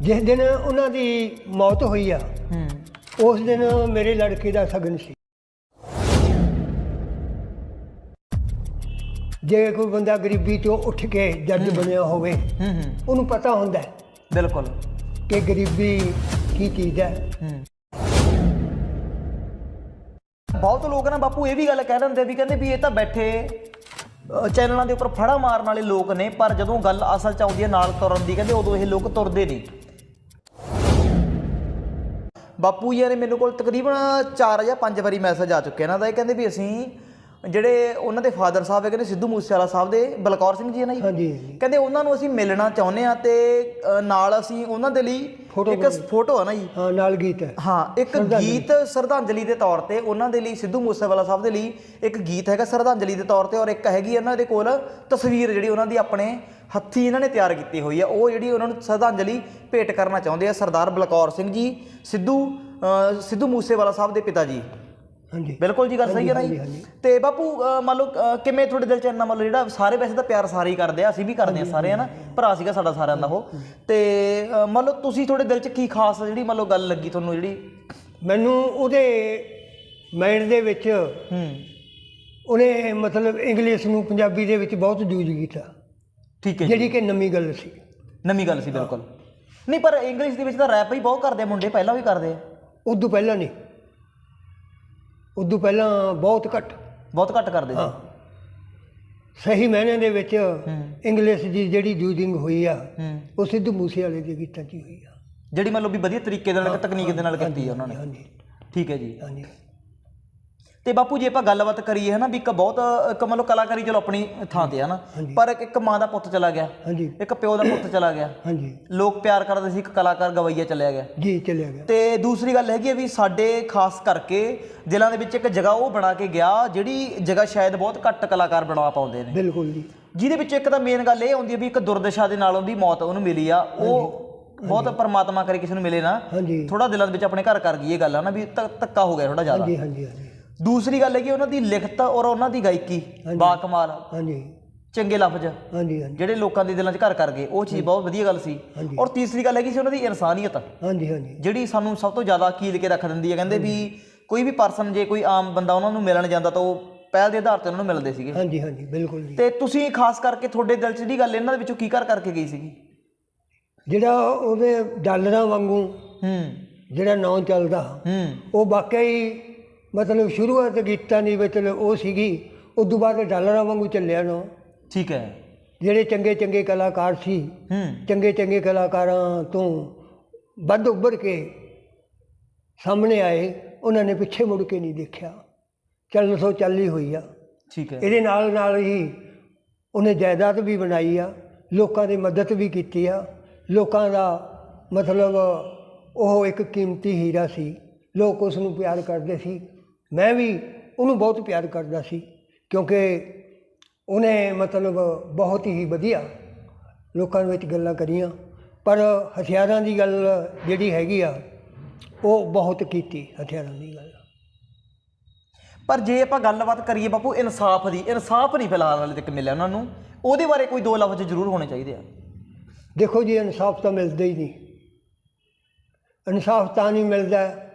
ਜਿਸ ਦਿਨ ਉਹਨਾਂ ਦੀ ਮੌਤ ਹੋਈ ਆ ਹੂੰ। ਉਸ ਦਿਨ ਮੇਰੇ ਲੜਕੇ ਦਾ ਸਗਨ ਸੀ। ਜੇ ਕੋਈ ਬੰਦਾ ਗਰੀਬੀ ਤੋਂ ਉੱਠ ਕੇ ਜੱਜ ਬਣਿਆ ਹੋਵੇ ਹੂੰ ਹੂੰ। ਉਹਨੂੰ ਪਤਾ ਹੁੰਦਾ ਹੈ ਬਿਲਕੁਲ। ਕਿ ਗਰੀਬੀ ਕੀ ਚੀਜ਼ ਹੈ। ਹੂੰ। ਬਹੁਤ ਲੋਕ ਨਾ ਬਾਪੂ ਇਹ ਵੀ ਗੱਲ ਕਹਿ ਦਿੰਦੇ ਵੀ ਕਹਿੰਦੇ ਵੀ ਇਹ ਤਾਂ ਬੈਠੇ ਅ, ਚੈਨਲਾਂ ਦੇ ਉੱਪਰ ਫੜਾ ਮਾਰਨ ਵਾਲੇ ਲੋਕ ਨੇ ਪਰ ਜਦੋਂ ਗੱਲ ਅਸਲ ਚ ਆਉਂਦੀ ਹੈ ਨਾਲ ਤੁਰਨ ਦੀ ਕਹਿੰਦੇ ਉਦੋਂ ਇਹ ਲੋਕ ਤੁਰਦੇ ਨਹੀਂ। ਬਾਪੂ ਜੀ ਨੇ ਮੈਨੂੰ ਕੋਲ ਤਕਰੀਬਨ 4 ਜਾਂ 5 ਵਾਰੀ ਮੈਸੇਜ ਆ ਚੁੱਕੇ ਇਹਨਾਂ ਦਾ ਇਹ ਕਹਿੰਦੇ ਵੀ ਅਸੀਂ ਜਿਹੜੇ ਉਹਨਾਂ ਦੇ ਫਾਦਰ ਸਾਹਿਬ ਹੈਗੇ ਨੇ ਸਿੱਧੂ ਮੂਸੇਵਾਲਾ ਸਾਹਿਬ ਦੇ ਬਲਕੌਰ ਸਿੰਘ ਜੀ ਹੈ ਨਾ ਜੀ? ਹਾਂਜੀ। ਕਹਿੰਦੇ ਉਹਨਾਂ ਨੂੰ ਅਸੀਂ ਮਿਲਣਾ ਚਾਹੁੰਦੇ ਆ ਤੇ ਅ, ਨਾਲ ਅਸੀਂ ਉਹਨਾਂ ਦੇ ਲਈ Photo ਇੱਕ ਫੋਟੋ ਹੈ ਨਾ ਜੀ। ਹਾਂ ਨਾਲ ਗੀਤ ਹੈ। ਹਾਂ ਇੱਕ ਗੀਤ ਸ਼ਰਧਾਂਜਲੀ ਦੇ ਤੌਰ ਤੇ ਉਹਨਾਂ ਦੇ ਲਈ ਸਿੱਧੂ ਮੂਸੇਵਾਲਾ ਸਾਹਿਬ ਦੇ ਲਈ ਇੱਕ ਗੀਤ ਹੈਗਾ ਸ਼ਰਧਾਂਜਲੀ ਦੇ ਤੌਰ ਤੇ ਔਰ ਇੱਕ ਹੈਗੀ ਇਹਨਾਂ ਦੇ ਕੋਲ ਤਸਵੀਰ ਜਿਹੜੀ ਉਹਨਾਂ ਦੀ ਆਪਣੇ ਹੱਥੀ ਇਹਨਾਂ ਨੇ ਤਿਆਰ ਕੀਤੀ ਹੋਈ ਆ ਉਹ ਜਿਹੜੀ ਉਹਨਾਂ ਨੂੰ ਸ਼ਰਧਾਂਜਲੀ ਭੇਟ ਕਰਨਾ ਚਾਹੁੰਦੇ ਆ ਸਰਦਾਰ ਬਲਕੌਰ ਸਿੰਘ ਜੀ ਸਿੱਧੂ ਸਿੱਧੂ ਮੂਸੇਵਾਲਾ ਸਾਹਿਬ ਦੇ ਪਿਤਾ ਜੀ। ਹਾਂਜੀ। ਬਿਲਕੁਲ ਜੀ ਗੱਲ ਸਹੀ ਹੈ ਨਾ ਜੀ। ਤੇ ਬਾਪੂ ਮੰਨ ਲਓ ਕਿਵੇਂ ਤੁਹਾਡੇ ਦਿਲ ਚ ਇੰਨਾ ਮੰਨ ਲਓ ਜਿਹੜਾ ਸਾਰੇ ਵੈਸੇ ਤਾਂ ਪਿਆਰ ਸਾਰੇ ਹੀ ਕਰਦੇ ਆ ਅਸੀਂ ਵੀ ਕਰਦੇ ਆ ਸਾਰੇ ਹਨਾ? ਭਰਾ ਸੀਗਾ ਸਾਡਾ ਸਾਰਿਆਂ ਦਾ ਉਹ। ਤੇ ਮੰਨ ਲਓ ਤੁਸੀਂ ਤੁਹਾਡੇ ਦਿਲ ਚ ਕੀ ਖਾਸ ਜਿਹੜੀ ਮੰਨ ਲਓ ਗੱਲ ਲੱਗੀ ਤੁਹਾਨੂੰ ਜਿਹੜੀ? ਮੈਨੂੰ ਉਹਦੇ ਮਾਈਂਡ ਦੇ ਵਿੱਚ ਹੂੰ। ਉਹਨੇ ਮਤਲਬ ਇੰਗਲਿਸ਼ ਨੂੰ ਪੰਜਾਬੀ ਦੇ ਵਿੱਚ ਬਹੁਤ ਯੂਜ਼ ਕੀਤਾ। ਠੀਕ ਹੈ ਜਿਹੜੀ ਕਿ ਨਵੀਂ ਗੱਲ ਸੀ। ਨਵੀਂ ਗੱਲ ਸੀ ਬਿਲਕੁਲ। ਨਹੀਂ ਪਰ ਇੰਗਲਿਸ਼ ਦੇ ਵਿੱਚ ਤਾਂ ਰੈਪ ਹੀ ਬਹੁਤ ਕਰਦੇ ਮੁੰਡੇ ਪਹਿਲਾਂ ਵੀ ਕਰਦੇ ਆ। ਉਦੋਂ ਪਹਿਲਾਂ ਨਹੀਂ। ਉਦੋਂ ਪਹਿਲਾਂ ਬਹੁਤ ਘੱਟ। ਬਹੁਤ ਘੱਟ ਕਰਦੇ ਸੀ। ਸਹੀ ਮਾਇਨੇ ਦੇ ਵਿੱਚ ਇੰਗਲਿਸ਼ ਦੀ ਜਿਹੜੀ ਯੂਜ਼ਿੰਗ ਹੋਈ ਆ ਉਹ ਸਿੱਧੂ ਮੂਸੇ ਵਾਲੇ ਦੇ ਗੀਤਾਂ 'ਚ ਹੀ ਹੋਈ ਆ। ਜਿਹੜੀ ਮੰਨ ਲਓ ਵੀ ਵਧੀਆ ਤਰੀਕੇ ਦੇ ਨਾਲ ਤਕਨੀਕ ਦੇ ਨਾਲ ਕੀਤੀ ਆ ਉਹਨਾਂ ਨੇ। ਹਾਂਜੀ। ਠੀਕ ਹੈ ਜੀ। ਹਾਂਜੀ। ਤੇ ਬਾਪੂ ਜੀ ਆਪਾਂ ਗੱਲਬਾਤ ਕਰੀਏ ਹਨਾ ਵੀ ਇੱਕ ਬਹੁਤ ਇੱਕ ਮੰਨ ਲਓ ਕਲਾਕਾਰੀ ਚਲੋ ਆਪਣੀ ਥਾਂ ਤੇ ਆ ਨਾ ਪਰ ਇੱਕ- ਇੱਕ ਮਾਂ ਦਾ ਪੁੱਤ ਚਲਾ ਗਿਆ ਹਾਂਜੀ। ਇੱਕ ਪਿਓ ਦਾ ਪੁੱਤ ਚਲਾ ਗਿਆ ਹਾਂਜੀ। ਲੋਕ ਪਿਆਰ ਕਰਦੇ ਸੀ ਇੱਕ ਕਲਾਕਾਰ ਗਵਈਆ ਚਲਿਆ ਗਿਆ। ਜੀ ਚਲਿਆ ਗਿਆ। ਤੇ ਦੂਸਰੀ ਗੱਲ ਹੈਗੀ ਹੈ ਵੀ ਸਾਡੇ ਖਾਸ ਕਰਕੇ ਦਿਲਾਂ ਦੇ ਵਿੱਚ ਇੱਕ ਜਗ੍ਹਾ ਉਹ ਬਣਾ ਕੇ ਗਿਆ ਜਿਹੜੀ ਜਗ੍ਹਾ ਸ਼ਾਇਦ ਬਹੁਤ ਘੱਟ ਕਲਾਕਾਰ ਬਣਾ ਪਾਉਂਦੇ ਨੇ। ਬਿਲਕੁਲ ਜੀ। ਜਿਹਦੇ ਵਿੱਚ ਇੱਕ ਤਾਂ ਮੇਨ ਗੱਲ ਇਹ ਆਉਂਦੀ ਹੈ ਵੀ ਇੱਕ ਦੁਰਦਸ਼ਾ ਦੇ ਨਾਲ ਉਹਦੀ ਮੌਤ ਉਹਨੂੰ ਮਿਲੀ ਆ ਉਹ ਬਹੁਤ ਪਰਮਾਤਮਾ ਕਰੇ ਕਿਸੇ ਨੂੰ ਮਿਲੇ ਨਾ ਥੋੜਾ ਦਿਲਾਂ ਦੇ ਵਿੱਚ ਆਪਣੇ ਘਰ ਕਰ ਗਈ ਇਹ ਗੱਲ ਆ ਨਾ ਵੀ ਧੱਕਾ ਹੋ ਗਿਆ ਥੋੜਾ ਜ਼ਿਆਦਾ। ਹਾਂਜੀ ਹਾਂਜੀ ਹਾਂਜੀ। ਦੂਸਰੀ ਗੱਲ ਹੈ ਕਿ ਉਹਨਾਂ ਦੀ ਲਿਖਤ ਔਰ ਉਹਨਾਂ ਦੀ ਗਾਇਕੀ ਬਾ ਕਮਾਲ। ਹਾਂਜੀ। ਚੰਗੇ ਲਫ਼ਜ਼। ਹਾਂਜੀ ਹਾਂਜੀ। ਜਿਹੜੇ ਲੋਕਾਂ ਦੇ ਦਿਲਾਂ 'ਚ ਘਰ ਕਰ ਗਏ ਉਹ ਚੀਜ਼ ਬਹੁਤ ਵਧੀਆ ਗੱਲ ਸੀ। ਹਾਂਜੀ। ਔਰ ਤੀਸਰੀ ਗੱਲ ਹੈਗੀ ਸੀ ਉਹਨਾਂ ਦੀ ਇਨਸਾਨੀਅਤ। ਹਾਂਜੀ ਹਾਂਜੀ। ਜਿਹੜੀ ਸਾਨੂੰ ਸਭ ਤੋਂ ਜ਼ਿਆਦਾ ਕੀਲ ਕੇ ਰੱਖ ਦਿੰਦੀ ਹੈ ਕਹਿੰਦੇ ਵੀ ਕੋਈ ਵੀ ਪਰਸਨ ਜੇ ਕੋਈ ਆਮ ਬੰਦਾ ਉਹਨਾਂ ਨੂੰ ਮਿਲਣ ਜਾਂਦਾ ਤਾਂ ਉਹ ਪਹਿਲ ਦੇ ਆਧਾਰ ਤੇ ਉਹਨਾਂ ਨੂੰ ਮਿਲਦੇ ਸੀਗੇ। ਹਾਂਜੀ ਹਾਂਜੀ ਬਿਲਕੁਲ ਜੀ। ਤੇ ਤੁਸੀਂ ਖਾਸ ਕਰਕੇ ਤੁਹਾਡੇ ਦਿਲ 'ਚ ਜਿਹੜੀ ਗੱਲ ਇਹਨਾਂ ਦੇ ਵਿੱਚੋਂ ਕੀ ਕਰ ਕਰਕੇ ਗਈ ਸੀਗੀ? ਜਿਹੜਾ ਉਹਦੇ ਡਾਲਰਾਂ ਵਾਂਗੂ ਹੂੰ। ਜਿਹੜਾ ਨਾਂ ਚੱਲਦਾ ਹੂੰ। ਉਹ ਵਾਕਿਆ ਹੀ ਮਤਲਬ ਸ਼ੁਰੂਆਤ ਗੀਤਾਂ ਦੀ ਵਿੱਚ ਉਹ ਸੀਗੀ ਉਦੋਂ ਬਾਅਦ ਡਾਲਰਾਂ ਵਾਂਗੂ ਚੱਲਿਆ ਨਾ। ਠੀਕ ਹੈ। ਜਿਹੜੇ ਚੰਗੇ ਚੰਗੇ ਕਲਾਕਾਰ ਸੀ ਹੂੰ। ਚੰਗੇ ਚੰਗੇ ਕਲਾਕਾਰਾਂ ਤੋਂ ਵੱਧ ਉੱਭਰ ਕੇ ਸਾਹਮਣੇ ਆਏ ਉਹਨਾਂ ਨੇ ਪਿੱਛੇ ਮੁੜ ਕੇ ਨਹੀਂ ਦੇਖਿਆ। ਚੱਲ ਸੋ ਚੱਲ ਹੋਈ ਆ। ਠੀਕ ਹੈ। ਇਹਦੇ ਨਾਲ ਨਾਲ ਹੀ ਉਹਨੇ ਜਾਇਦਾਦ ਵੀ ਬਣਾਈ ਆ ਲੋਕਾਂ ਦੀ ਮਦਦ ਵੀ ਕੀਤੀ ਆ। ਲੋਕਾਂ ਦਾ ਮਤਲਬ ਉਹ ਇੱਕ ਕੀਮਤੀ ਹੀਰਾ ਸੀ। ਲੋਕ ਉਸ ਨੂੰ ਪਿਆਰ ਕਰਦੇ ਸੀ। ਮੈਂ ਵੀ ਉਹਨੂੰ ਬਹੁਤ ਪਿਆਰ ਕਰਦਾ ਸੀ ਕਿਉਂਕਿ ਉਹਨੇ ਮਤਲਬ ਬਹੁਤ ਹੀ ਵਧੀਆ ਲੋਕਾਂ ਵਿੱਚ ਗੱਲਾਂ ਕਰੀਆਂ ਪਰ ਹਥਿਆਰਾਂ ਦੀ ਗੱਲ ਜਿਹੜੀ ਹੈਗੀ ਆ ਉਹ ਬਹੁਤ ਕੀਤੀ ਹਥਿਆਰਾਂ ਦੀ ਗੱਲ। ਪਰ ਜੇ ਆਪਾਂ ਗੱਲਬਾਤ ਕਰੀਏ ਬਾਪੂ ਇਨਸਾਫ ਦੀ ਇਨਸਾਫ ਨਹੀਂ ਫਿਲਹਾਲ ਹਾਲੇ ਤੱਕ ਮਿਲਿਆ ਉਹਨਾਂ ਨੂੰ ਉਹਦੇ ਬਾਰੇ ਕੋਈ ਦੋ ਲਫ਼ਜ਼ ਜ਼ਰੂਰ ਹੋਣੇ ਚਾਹੀਦੇ ਆ। ਦੇਖੋ ਜੀ ਇਨਸਾਫ ਤਾਂ ਮਿਲਦਾ ਹੀ ਨਹੀਂ। ਇਨਸਾਫ ਤਾਂ ਨਹੀਂ ਮਿਲਦਾ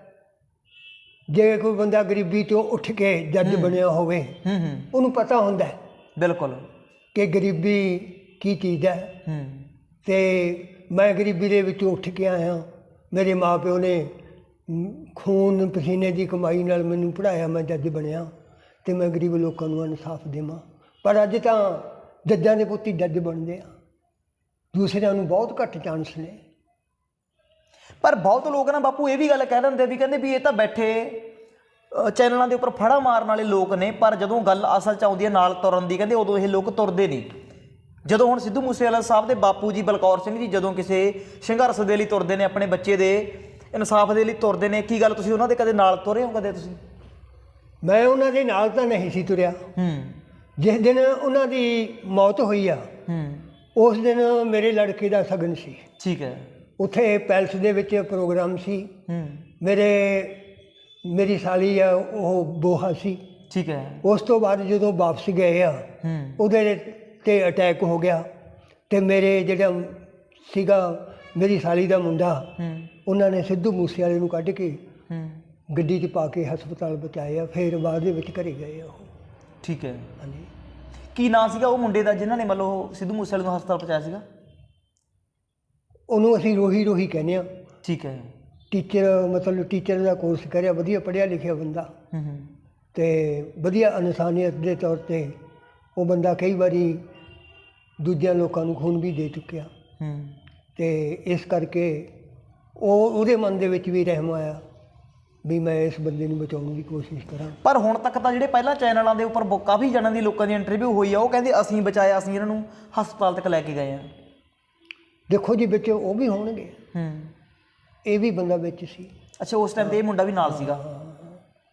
ਜੇ ਕੋਈ ਬੰਦਾ ਗਰੀਬੀ ਤੋਂ ਉੱਠ ਕੇ ਜੱਜ ਬਣਿਆ ਹੋਵੇ ਹੂੰ ਹੂੰ। ਉਹਨੂੰ ਪਤਾ ਹੁੰਦਾ ਹੈ ਬਿਲਕੁਲ। ਕਿ ਗਰੀਬੀ ਕੀ ਚੀਜ਼ ਹੈ। ਹੂੰ। ਤੇ ਮੈਂ ਗਰੀਬੀ ਦੇ ਵਿੱਚੋਂ ਉੱਠ ਕੇ ਆਇਆ। ਮੇਰੇ ਮਾਪਿਓ ਨੇ ਖੂਨ ਪਸੀਨੇ ਦੀ ਕਮਾਈ ਨਾਲ ਮੈਨੂੰ ਪੜਾਇਆ ਮੈਂ ਜੱਜ ਬਣਿਆ ਤੇ ਮੈਂ ਗਰੀਬ ਲੋਕਾਂ ਨੂੰ ਇਨਸਾਫ ਦੇਵਾਂ। ਪਰ ਅੱਜ ਤਾਂ ਜੱਜਾਂ ਦੇ ਪੁੱਤੀ ਜੱਜ ਬਣਦੇ ਆ। ਦੂਸਰਿਆਂ ਨੂੰ ਬਹੁਤ ਘੱਟ ਚਾਂਸ ਨੇ। ਪਰ ਬਹੁਤ ਲੋਕ ਨਾ ਬਾਪੂ ਇਹ ਵੀ ਗੱਲ ਕਹਿ ਦਿੰਦੇ ਵੀ ਕਹਿੰਦੇ ਵੀ ਇਹ ਤਾਂ ਬੈਠੇ ਚੈਨਲਾਂ ਦੇ ਉੱਪਰ ਫੜਾ ਮਾਰਨ ਵਾਲੇ ਲੋਕ ਨੇ ਪਰ ਜਦੋਂ ਗੱਲ ਅਸਲ ਚ ਆਉਂਦੀ ਹੈ ਨਾਲ ਤੁਰਨ ਦੀ ਕਹਿੰਦੇ ਉਦੋਂ ਇਹ ਲੋਕ ਤੁਰਦੇ ਨਹੀਂ। ਜਦੋਂ ਹੁਣ ਸਿੱਧੂ ਮੂਸੇਵਾਲਾ ਸਾਹਿਬ ਦੇ ਬਾਪੂ ਜੀ ਬਲਕੌਰ ਸਿੰਘ ਜੀ ਜਦੋਂ ਕਿਸੇ ਸੰਘਰਸ਼ ਦੇ ਲਈ ਤੁਰਦੇ ਨੇ ਆਪਣੇ ਬੱਚੇ ਦੇ ਇਨਸਾਫ ਦੇ ਲਈ ਤੁਰਦੇ ਨੇ ਕੀ ਗੱਲ ਤੁਸੀਂ ਉਹਨਾਂ ਦੇ ਕਦੇ ਨਾਲ ਤੁਰੇ ਹੋ ਕਦੇ ਤੁਸੀਂ? ਮੈਂ ਉਹਨਾਂ ਦੇ ਨਾਲ ਤਾਂ ਨਹੀਂ ਸੀ ਤੁਰਿਆ। ਹੂੰ। ਜਿਸ ਦਿਨ ਉਹਨਾਂ ਦੀ ਮੌਤ ਹੋਈ ਆ ਹੂੰ। ਉਸ ਦਿਨ ਮੇਰੇ ਲੜਕੇ ਦਾ ਸਗਨ ਸੀ। ਠੀਕ ਹੈ। ਉੱਥੇ ਪੈਲਸ ਦੇ ਵਿੱਚ ਪ੍ਰੋਗਰਾਮ ਸੀ। ਹੂੰ। ਮੇਰੇ ਮੇਰੀ ਸਾਲੀ ਆ ਉਹ ਬੋਹਾ ਸੀ। ਠੀਕ ਹੈ। ਉਸ ਤੋਂ ਬਾਅਦ ਜਦੋਂ ਵਾਪਸ ਗਏ ਆ ਹੂੰ। ਉਹਦੇ ਤੇ ਅਟੈਕ ਹੋ ਗਿਆ ਤੇ ਮੇਰੇ ਜਿਹੜਾ ਸੀਗਾ ਮੇਰੀ ਸਾਲੀ ਦਾ ਮੁੰਡਾ ਹੂੰ। ਉਹਨਾਂ ਨੇ ਸਿੱਧੂ ਮੂਸੇ ਵਾਲੇ ਨੂੰ ਕੱਢ ਕੇ ਹੂੰ। ਗੱਡੀ 'ਚ ਪਾ ਕੇ ਹਸਪਤਾਲ ਪਹੁੰਚਾਇਆ ਫਿਰ ਬਾਅਦ ਦੇ ਵਿੱਚ ਘਰੇ ਗਏ ਆ ਉਹ। ਠੀਕ ਹੈ। ਹਾਂਜੀ। ਕੀ ਨਾਂ ਸੀਗਾ ਉਹ ਮੁੰਡੇ ਦਾ ਜਿਨ੍ਹਾਂ ਨੇ ਮਤਲਬ ਉਹ ਸਿੱਧੂ ਮੂਸੇਵਾਲੇ ਨੂੰ ਹਸਪਤਾਲ ਪਹੁੰਚਾਇਆ ਸੀਗਾ? ਉਹਨੂੰ ਅਸੀਂ ਰੋਹੀ ਰੋਹੀ ਕਹਿੰਦੇ ਆ ਠੀਕ ਹੈ। ਟੀਚਰ ਮਤਲਬ ਟੀਚਰ ਦਾ ਕੋਰਸ ਕਰਿਆ ਵਧੀਆ ਪੜ੍ਹਿਆ ਲਿਖਿਆ ਬੰਦਾ। ਹੂੰ ਹੂੰ। ਤੇ ਵਧੀਆ ਇਨਸਾਨੀਅਤ ਦੇ ਤੌਰ ਤੇ ਉਹ ਬੰਦਾ ਕਈ ਵਾਰੀ ਦੂਜਿਆਂ ਲੋਕਾਂ ਨੂੰ ਖੂਨ ਵੀ ਦੇ ਚੁੱਕਿਆ। ਹੂੰ। ਤੇ ਇਸ ਕਰਕੇ ਉਹ ਉਹਦੇ ਮਨ ਦੇ ਵਿੱਚ ਵੀ ਰਹਿਮ ਆਇਆ ਵੀ ਮੈਂ ਇਸ ਬੰਦੇ ਨੂੰ ਬਚਾਉਣ ਦੀ ਕੋਸ਼ਿਸ਼ ਕਰਾਂ। ਪਰ ਹੁਣ ਤੱਕ ਤਾਂ ਜਿਹੜੇ ਪਹਿਲਾਂ ਚੈਨਲਾਂ ਦੇ ਉੱਪਰ ਕਾਫੀ ਜਣਾਂ ਦੀ ਲੋਕਾਂ ਦੀ ਇੰਟਰਵਿਊ ਹੋਈ ਆ ਉਹ ਕਹਿੰਦੇ ਅਸੀਂ ਬਚਾਇਆ ਅਸੀਂ ਇਹਨਾਂ ਨੂੰ ਹਸਪਤਾਲ ਤੱਕ ਲੈ ਕੇ ਗਏ ਆ। ਦੇਖੋ ਜੀ ਵਿੱਚ ਉਹ ਵੀ ਹੋਣਗੇ। ਹੂੰ। ਇਹ ਵੀ ਬੰਦਾ ਵਿੱਚ ਸੀ। ਅੱਛਾ ਉਸ ਟਾਈਮ ਤੇ ਇਹ ਮੁੰਡਾ ਵੀ ਨਾਲ ਸੀਗਾ?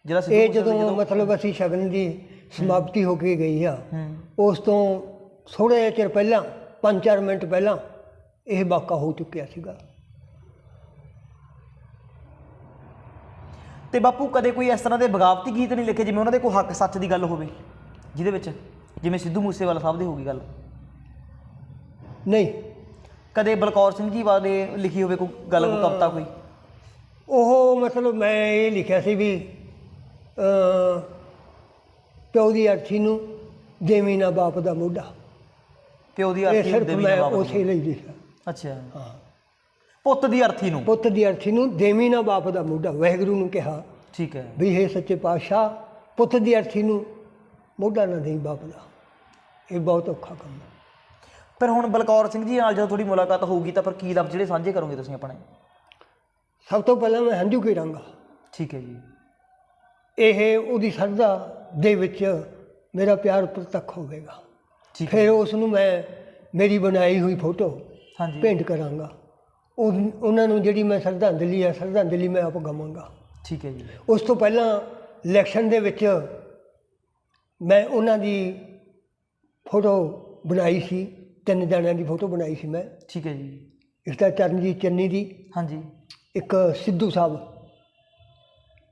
ਜਿਹੜਾ ਸਿੱਧੂ ਇਹ ਜਦੋਂ ਮਤਲਬ ਅਸੀਂ ਸ਼ਗਨ ਦੀ ਸਮਾਪਤੀ ਹੋ ਕੇ ਗਈ ਆ ਹੂੰ। ਉਸ ਤੋਂ ਜਿਹਾ ਚਿਰ ਪਹਿਲਾਂ 5-4 ਮਿੰਟ ਪਹਿਲਾਂ ਇਹ ਵਾਕਾ ਹੋ ਚੁੱਕਿਆ ਸੀਗਾ। ਤੇ ਬਾਪੂ ਕਦੇ ਕੋਈ ਇਸ ਤਰ੍ਹਾਂ ਦੇ ਬਗਾਵਤੀ ਗੀਤ ਨਹੀਂ ਲਿਖੇ ਜਿਵੇਂ ਉਹਨਾਂ ਦੇ ਕੋਈ ਹੱਕ ਸੱਚ ਦੀ ਗੱਲ ਹੋਵੇ? ਜਿਹਦੇ ਵਿੱਚ ਜਿਵੇਂ ਸਿੱਧੂ ਮੂਸੇਵਾਲਾ ਸਾਹਿਬ ਦੀ ਹੋਗੀ ਗੱਲ। ਨਹੀਂ ਕਦੇ ਬਲਕੌਰ ਸਿੰਘ ਜੀ ਬਾਰੇ ਲਿਖੀ ਹੋਵੇ ਕੋਈ ਗੱਲ ਕੋਈ ਕਵਿਤਾ ਕੋਈ? ਉਹ ਮਤਲਬ ਮੈਂ ਇਹ ਲਿਖਿਆ ਸੀ ਵੀ ਅ ਪਿਓ ਦੀ ਅਰਥੀ ਨੂੰ ਦੇਵੀ ਨਾ ਬਾਪ ਦਾ ਮੋਢਾ। ਪਿਓ ਦੀ ਇਹ ਅਰਥੀ ਸਿਰਫ ਹੁੰਦੇ ਵੀ ਮੈਂ ਨਾ ਬਾਪ ਉਸੇ ਲਈ ਲਿਖਿਆ। ਅੱਛਾ। ਹਾਂ। ਪੁੱਤ ਦੀ ਅਰਥੀ ਨੂੰ? ਪੁੱਤ ਦੀ ਅਰਥੀ ਨੂੰ ਦੇਵੀ ਨਾ ਬਾਪ ਦਾ ਮੋਢਾ ਵਾਹਿਗੁਰੂ ਨੂੰ ਕਿਹਾ। ਠੀਕ ਹੈ। ਵੀ ਇਹ ਸੱਚੇ ਪਾਤਸ਼ਾਹ ਪੁੱਤ ਦੀ ਅਰਥੀ ਨੂੰ ਮੋਢਾ ਨਾ ਦੇਈ ਬਾਪ ਦਾ। ਇਹ ਬਹੁਤ ਔਖਾ ਕੰਮ ਹੈ। ਫਿਰ ਹੁਣ ਬਲਕੌਰ ਸਿੰਘ ਜੀ ਨਾਲ ਜਦੋਂ ਤੁਹਾਡੀ ਮੁਲਾਕਾਤ ਹੋਊਗੀ ਤਾਂ ਫਿਰ ਕੀ ਲਫ਼ਜ਼ ਜਿਹੜੇ ਸਾਂਝੇ ਕਰੋਗੇ ਤੁਸੀਂ ਆਪਣੇ? ਸਭ ਤੋਂ ਪਹਿਲਾਂ ਮੈਂ ਹੰਝੂ ਕੇ ਰੰਗਾ ਠੀਕ ਹੈ ਜੀ। ਇਹ ਉਹਦੀ ਸਰਦਾ ਦੇ ਵਿੱਚ ਮੇਰਾ ਪਿਆਰ ਪ੍ਰਤੱਖ ਹੋਵੇਗਾ। ਠੀਕ ਹੈ ਫਿਰ ਉਸ ਨੂੰ ਮੈਂ ਮੇਰੀ ਬਣਾਈ ਹੋਈ ਫੋਟੋ ਹਾਂਜੀ। ਭੇਂਟ ਕਰਾਂਗਾ। ਉਹ ਉਹਨਾਂ ਨੂੰ ਜਿਹੜੀ ਮੈਂ ਸ਼ਰਧਾਂਜਲੀ ਆ ਸ਼ਰਧਾਂਜਲੀ ਮੈਂ ਆਪ ਗਾਵਾਂਗਾ ਠੀਕ ਹੈ ਜੀ। ਉਸ ਤੋਂ ਪਹਿਲਾਂ ਇਲੈਕਸ਼ਨ ਦੇ ਵਿੱਚ ਮੈਂ ਉਹਨਾਂ ਦੀ ਫੋਟੋ ਬਣਾਈ ਸੀ। ਤਿੰਨ ਜਣਿਆਂ ਦੀ ਫੋਟੋ ਬਣਾਈ ਸੀ ਮੈਂ। ਠੀਕ ਹੈ ਜੀ। ਇੱਕ ਤਾਂ ਚਰਨਜੀਤ ਚੰਨੀ ਦੀ ਹਾਂਜੀ। ਇੱਕ ਸਿੱਧੂ ਸਾਹਿਬ।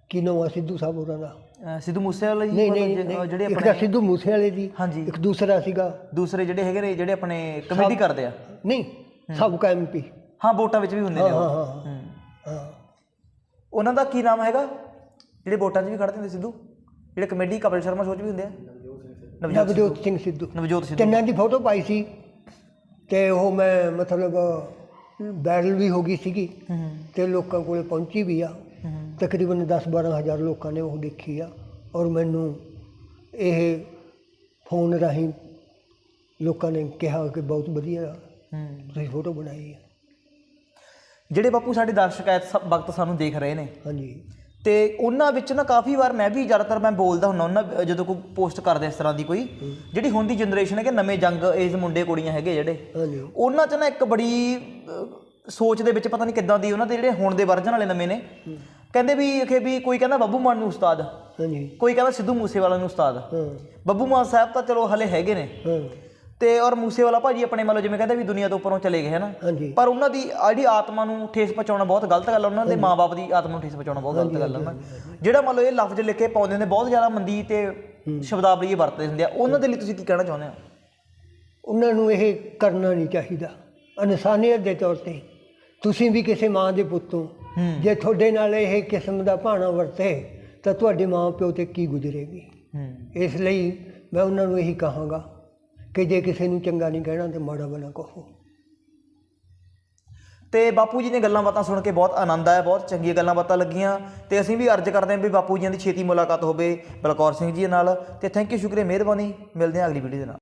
ਕੀ ਨਾਮ ਆ ਸਿੱਧੂ ਸਾਹਿਬ ਉਹਨਾਂ ਦਾ? ਅਹ ਸਿੱਧੂ ਮੂਸੇਵਾਲਾ ਜੀ ਨਹੀਂ ਮਤਲਬ ਨਹੀਂ ਨਹੀਂ, ਜਿਹੜੇ ਇੱਕ ਤਾਂ ਆਪਣੇ ਸਿੱਧੂ ਮੂਸੇ ਵਾਲੇ ਦੀ ਹਾਂਜੀ। ਇੱਕ ਦੂਸਰਾ ਸੀਗਾ। ਦੂਸਰੇ ਜਿਹੜੇ ਹੈਗੇ ਨੇ ਜਿਹੜੇ ਆਪਣੇ ਕਮੇਟੀ ਕਰਦੇ ਆ। ਨਹੀਂ ਸਾਬਕਾ ਐਮਪੀ ਹਾਂ ਵੋਟਾਂ ਵਿੱਚ ਵੀ ਹੁੰਦੇ ਹਾਂ ਨੇ ਹਾਂ ਉਹ ਹਾਂ। ਹੂੰ। ਹਾਂ। ਉਹਨਾਂ ਦਾ ਕੀ ਨਾਮ ਹੈਗਾ? ਜਿਹੜੇ ਵੋਟਾਂ 'ਚ ਵੀ ਖੜਦੇ ਹੁੰਦੇ ਸਿੱਧੂ? ਜਿਹੜੇ ਕਮੇਡੀ ਕਪਿਲ ਸ਼ਰਮਾ ਸ਼ੋਅ 'ਚ ਵੀ ਹੁੰਦੇ ਆ? ਨਵਜੋਤ ਨਵਜੋਤ ਸਿੰਘ ਸਿੱਧੂ। ਨਵਜੋਤ ਸਿੱਧੂ। ਤਿੰਨਾਂ ਦੀ ਫੋਟੋ ਪਾਈ ਸੀ। ਤੇ ਉਹ ਮੈਂ ਮਤਲਬ ਵਾਇਰਲ ਵੀ ਹੋ ਗਈ ਸੀਗੀ ਤੇ ਲੋਕਾਂ ਕੋਲੇ ਪਹੁੰਚੀ ਵੀ ਆ। ਤਕਰੀਬਨ 10-12 ਹਜ਼ਾਰ ਲੋਕਾਂ ਨੇ ਉਹ ਦੇਖੀ ਆ ਔਰ ਮੈਨੂੰ ਇਹ ਫੋਨ ਰਾਹੀਂ ਲੋਕਾਂ ਨੇ ਕਿਹਾ ਕਿ ਬਹੁਤ ਵਧੀਆ ਤੁਸੀਂ ਫੋਟੋ ਬਣਾਈ ਹੈ ਜਿਹੜੇ ਬਾਪੂ ਸਾਡੇ ਦਰਸ਼ਕ ਇਸ ਵਕਤ ਸਾਨੂੰ ਦੇਖ ਰਹੇ ਨੇ। ਹਾਂਜੀ। ਤੇ ਉਹਨਾਂ ਵਿੱਚ ਨਾ ਕਾਫੀ ਵਾਰ ਮੈਂ ਵੀ ਜ਼ਿਆਦਾਤਰ ਮੈਂ ਬੋਲਦਾ ਹੁੰਦਾ ਉਹਨਾਂ ਜਦੋਂ ਕੋਈ ਪੋਸਟ ਕਰਦੇ ਇਸ ਤਰ੍ਹਾਂ ਦੀ ਕੋਈ ਜਿਹੜੀ ਹੁਣ ਦੀ ਜਨਰੇਸ਼ਨ ਹੈ ਕਿ ਨਵੇਂ ਜੰਗ ਏਜ ਮੁੰਡੇ ਕੁੜੀਆਂ ਹੈਗੇ ਜਿਹੜੇ ਉਹਨਾਂ 'ਚ ਨਾ ਇੱਕ ਬੜੀ ਸੋਚ ਦੇ ਵਿੱਚ ਪਤਾ ਨਹੀਂ ਕਿੱਦਾਂ ਦੀ ਉਹਨਾਂ ਦੇ ਜਿਹੜੇ ਹੁਣ ਦੇ ਵਰਜਨ ਵਾਲੇ ਨਵੇਂ ਨੇ ਕਹਿੰਦੇ ਵੀ ਕਿ ਵੀ ਕੋਈ ਕਹਿੰਦਾ ਬੱਬੂ ਮਾਨ ਨੂੰ ਉਸਤਾਦ ਹਾਂਜੀ। ਕੋਈ ਕਹਿੰਦਾ ਸਿੱਧੂ ਮੂਸੇਵਾਲਾ ਨੂੰ ਉਸਤਾਦ ਹਾਂ। ਬੱਬੂ ਮਾਨ ਸਾਹਿਬ ਤਾਂ ਚਲੋ ਹਲੇ ਹੈਗੇ ਨੇ ਹਾਂ। ਤੇ ਔਰ ਮੂਸੇਵਾਲਾ ਭਾਜੀ ਆਪਣੇ ਮਤਲਬ ਜਿਵੇਂ ਕਹਿੰਦੇ ਵੀ ਦੁਨੀਆ ਤੋਂ ਉੱਪਰੋਂ ਚਲੇ ਗਏ ਹੈ ਨਾ? ਹਾਂਜੀ। ਪਰ ਉਹਨਾਂ ਦੀ ਜਿਹੜੀ ਆਤਮਾ ਨੂੰ ਠੇਸ ਪਹੁੰਚਾਉਣਾ ਬਹੁਤ ਗਲਤ ਗੱਲ ਹੈ ਉਹਨਾਂ ਦੇ ਮਾਪੇ ਦੀ ਆਤਮਾ ਨੂੰ ਠੇਸ ਪਹੁੰਚਾਉਣਾ ਬਹੁਤ ਗਲਤ ਗੱਲ ਹੈ ਜਿਹੜਾ ਮੰਨ ਲਓ ਇਹ ਲਫ਼ਜ਼ ਲਿਖ ਕੇ ਪਾਉਂਦੇ ਨੇ ਬਹੁਤ ਜ਼ਿਆਦਾ ਮੰਦੀ ਤੇ ਸ਼ਬਦਾਵਲੀ ਵਰਤਦੇ ਹੁੰਦੇ ਆ ਉਹਨਾਂ ਦੇ ਲਈ ਤੁਸੀਂ ਕੀ ਕਹਿਣਾ ਚਾਹੁੰਦੇ ਹੋ? ਉਹਨਾਂ ਨੂੰ ਇਹ ਕਰਨਾ ਨਹੀਂ ਚਾਹੀਦਾ। ਇਨਸਾਨੀਅਤ ਦੇ ਤੌਰ ਤੇ ਤੁਸੀਂ ਵੀ ਕਿਸੇ ਮਾਂ ਦੇ ਪੁੱਤ ਹੋ। ਜੇ ਤੁਹਾਡੇ ਨਾਲ ਇਹ ਕਿਸਮ ਦਾ ਭਾਣਾ ਵਰਤੇ ਤਾਂ ਤੁਹਾਡੇ ਮਾਂ ਪਿਓ ਤੇ ਕੀ ਗੁਜ਼ਰੇਗੀ? ਇਸ ਲਈ ਮੈਂ ਉਹਨਾਂ ਨੂੰ ਇਹੀ ਕਹਾਂਗਾ ਕਿ ਜੇ ਕਿਸੇ ਨੂੰ ਚੰਗਾ ਨਹੀਂ ਕਹਿਣਾ ਤੇ ਮਾੜਾ ਬਣਾ ਕਹੋ। ਤੇ ਬਾਪੂ ਜੀ ਦੀਆਂ ਗੱਲਾਂ ਬਾਤਾਂ ਸੁਣ ਕੇ ਬਹੁਤ ਆਨੰਦ ਆਇਆ, ਬਹੁਤ ਚੰਗੀਆਂ ਗੱਲਾਂ ਬਾਤਾਂ ਲੱਗੀਆਂ। ਤੇ ਅਸੀਂ ਵੀ ਅਰਜ਼ ਕਰਦੇ ਹਾਂ ਵੀ ਬਾਪੂ ਜੀਆਂ ਦੀ ਛੇਤੀ ਮੁਲਾਕਾਤ ਹੋਵੇ ਬਲਕੌਰ ਸਿੰਘ ਜੀ ਨਾਲ। ਤੇ ਥੈਂਕ ਯੂ ਸ਼ੁਕਰੀਆ, ਮਿਹਰਬਾਨੀ। ਮਿਲਦੇ ਹਾਂ ਅਗਲੀ ਵੀਡੀਓ ਦੇ ਨਾਲ।